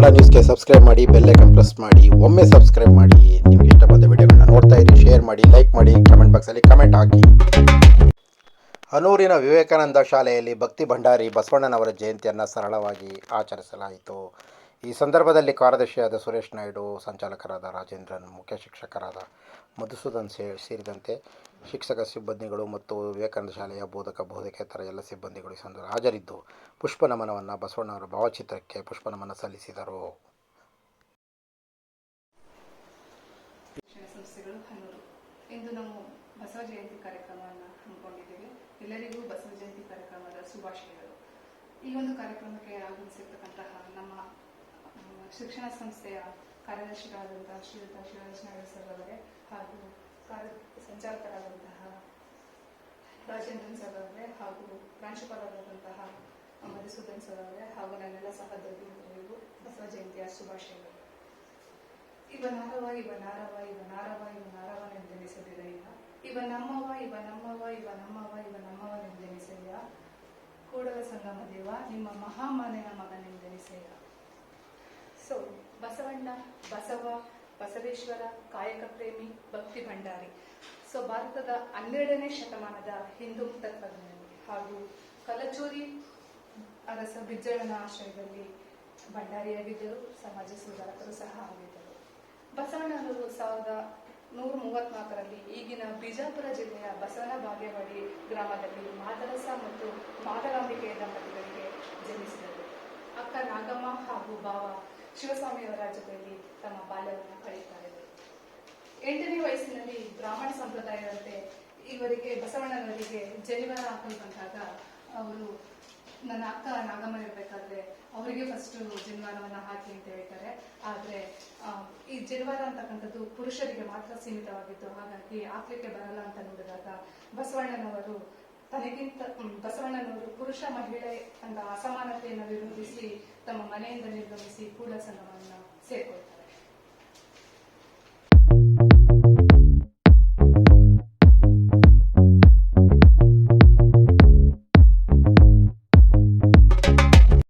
ಕನ್ನಡ ನ್ಯೂಸ್ಗೆ ಸಬ್ಸ್ಕ್ರೈಬ್ ಮಾಡಿ bell icon press ಮಾಡಿ, ಒಮ್ಮೆ ಸಬ್ಸ್ಕ್ರೈಬ್ ಮಾಡಿ. ನಿಮಗೆ ಬಂದ ವಿಡಿಯೋಗಳನ್ನ ನೋಡ್ತಾ ಇರಿ, ಶೇರ್ ಮಾಡಿ, ಲೈಕ್ ಮಾಡಿ ಕಮೆಂಟ್ ಬಾಕ್ಸಲ್ಲಿ ಕಮೆಂಟ್ ಹಾಕಿ. ಹನೂರಿನ ವಿವೇಕಾನಂದ ಶಾಲೆಯಲ್ಲಿ ಭಕ್ತಿ ಭಂಡಾರಿ ಬಸವಣ್ಣನವರ ಜಯಂತಿಯನ್ನು ಸರಳವಾಗಿ ಆಚರಿಸಲಾಯಿತು. ಈ ಸಂದರ್ಭದಲ್ಲಿ ಕಾರ್ಯದರ್ಶಿಯಾದ ಸುರೇಶ್ ನಾಯ್ಡು, ಸಂಚಾಲಕರಾದ ರಾಜೇಂದ್ರನ್, ಮುಖ್ಯ ಶಿಕ್ಷಕರಾದ ಮಧುಸೂದನ್ ಸೇರಿದಂತೆ ಶಿಕ್ಷಕ ಸಿಬ್ಬಂದಿಗಳು ಮತ್ತು ವಿವೇಕಾನಂದ ಶಾಲೆಯ ಬೋಧಕ, ಬೋಧಕೇತರ ಎಲ್ಲ ಸಿಬ್ಬಂದಿಗಳು ಈ ಸಂದರ್ಭ ಹಾಜರಿದ್ದು ಪುಷ್ಪ ನಮನವನ್ನು ಬಸವಣ್ಣವರ ಭಾವಚಿತ್ರಕ್ಕೆ ಪುಷ್ಪ ನಮನ ಸಲ್ಲಿಸಿದರು ಇಂದು ನಾವು ಬಸವ ಜಯಂತಿ ಕಾರ್ಯಕ್ರಮವನ್ನು ಹಮ್ಮಿಕೊಂಡಿದ್ದೇವೆ. ಎಲ್ಲರಿಗೂ ಬಸವ ಜಯಂತಿ ಕಾರ್ಯಕ್ರಮದ ಶುಭಾಶಯಗಳು. ಈ ಒಂದು ಕಾರ್ಯಕ್ರಮಕ್ಕೆ ಆಗಮಿಸಿರ್ತಕ್ಕಂತಹ ನಮ್ಮ ಶಿಕ್ಷಣ ಸಂಸ್ಥೆಯ ಕಾರ್ಯದರ್ಶಿಗಳಾದಂತಹ ಶ್ರೀಯುತ ಶಿವರಾಜ್ ನಾಯ್ಡು ಸರ್ ಅವರೇ ಹಾಗೂ ಕಾರ್ಯ ಸಂಚಾಲಕರಾದಂತಹ ರಾಜೇಂದ್ರನ್ ಸರ್ ಅವರೇ ಹಾಗೂ ಪ್ರಾಂಶುಪಾಲರಾದಂತಹ ಮಧುಸೂದನ್ ಸರ್ ಅವರೇ ಹಾಗೂ ನನ್ನೆಲ್ಲ ಸಹೋದ್ಯೋಗಿಗಳಿಗೂ ಬಸವ ಜಯಂತಿಯ ಶುಭಾಶಯಗಳು. ಇವ ನಾರವ ಇವ ನಾರವ, ಇವ ನಮ್ಮವ ಇವ ನಮ್ಮವ ಇವ ನಮ್ಮವ, ಇವ ನಮ್ಮವನೆಂದೆನಿಸಯ್ಯ ಕೂಡಲ ಸಂಗಮ ದೇವ, ನಿಮ್ಮ ಮಹಾಮಾನೆಯ ಮಗನೆಂದೆನಿಸಯ್ಯ ಸೊ ಬಸವಣ್ಣ, ಬಸವ, ಬಸವೇಶ್ವರ, ಕಾಯಕ ಪ್ರೇಮಿ, ಭಕ್ತಿ ಭಂಡಾರಿ. ಸೊ ಭಾರತದ ಹನ್ನೆರಡನೇ ಶತಮಾನದ ಹಿಂದೂ ತತ್ವಜ್ಞಾನಿ ಹಾಗೂ ಕಲಚೂರಿ ಅರಸ ಬಿಜ್ಜಳನ ಆಶ್ರಯದಲ್ಲಿ ಭಂಡಾರಿಯಾಗಿದ್ದರು, ಸಮಾಜ ಸುಧಾರಕರು ಸಹ ಆಗಿದ್ದರು. ಬಸವಣ್ಣನವರು ಸಾವಿರದ ನೂರ ಮೂವತ್ನಾಲ್ಕರಲ್ಲಿ ಈಗಿನ ಬಿಜಾಪುರ ಜಿಲ್ಲೆಯ ಬಸವನ ಬಾಗೇವಾಡಿ ಗ್ರಾಮದಲ್ಲಿ ಮಾದರಸ ಮತ್ತು ಮಾದರಾಂಬಿಕೆ ದಂಪತಿಗಳಿಗೆ ಜನಿಸಿದರು ಅಕ್ಕ ನಾಗಮ್ಮ ಹಾಗೂ ಭಾವ ಶಿವಸ್ವಾಮಿಯವರ ರಾಜ್ಯದಲ್ಲಿ ತಮ್ಮ ಬಾಲ್ಯವನ್ನು ಕಳೆಯುತ್ತಾರೆ ಎಂಟನೇ ವಯಸ್ಸಿನಲ್ಲಿ ಬ್ರಾಹ್ಮಣ ಸಂಪ್ರದಾಯದಂತೆ ಇವರಿಗೆ ಬಸವಣ್ಣನವರಿಗೆ ಜನಿವಾರ ಹಾಕಲು ಬಂದಾಗ ಅವರು ನನ್ನ ಅಕ್ಕ ನಾಗಮ್ಮ ಇರಬೇಕಾದ್ರೆ ಅವರಿಗೆ ಫಸ್ಟ್ ಜನಿವಾರವನ್ನ ಹಾಕಿ ಅಂತ ಹೇಳ್ತಾರೆ. ಆದ್ರೆ ಈ ಜನಿವಾರ ಅಂತಕ್ಕಂಥದ್ದು ಪುರುಷರಿಗೆ ಮಾತ್ರ ಸೀಮಿತವಾಗಿತ್ತು ಹಾಗಾಗಿ ಹಾಕ್ಲಿಕ್ಕೆ ಬರಲ್ಲ ಅಂತ ನೋಡಿದಾಗ ಬಸವಣ್ಣನವರು ತನಗಿಂತ ಬಸವಣ್ಣನವರು ಪುರುಷ ಮಹಿಳೆ ಅಂತ ಅಸಮಾನತೆಯನ್ನು ವಿರೋಧಿಸಿ ತಮ್ಮ ಮನೆಯಿಂದ ನಿರ್ಗಮಿಸಿ ಕೂಡ ಸಂಘವನ್ನು ಸೇರ್ಕೊಳ್ತಾರೆ.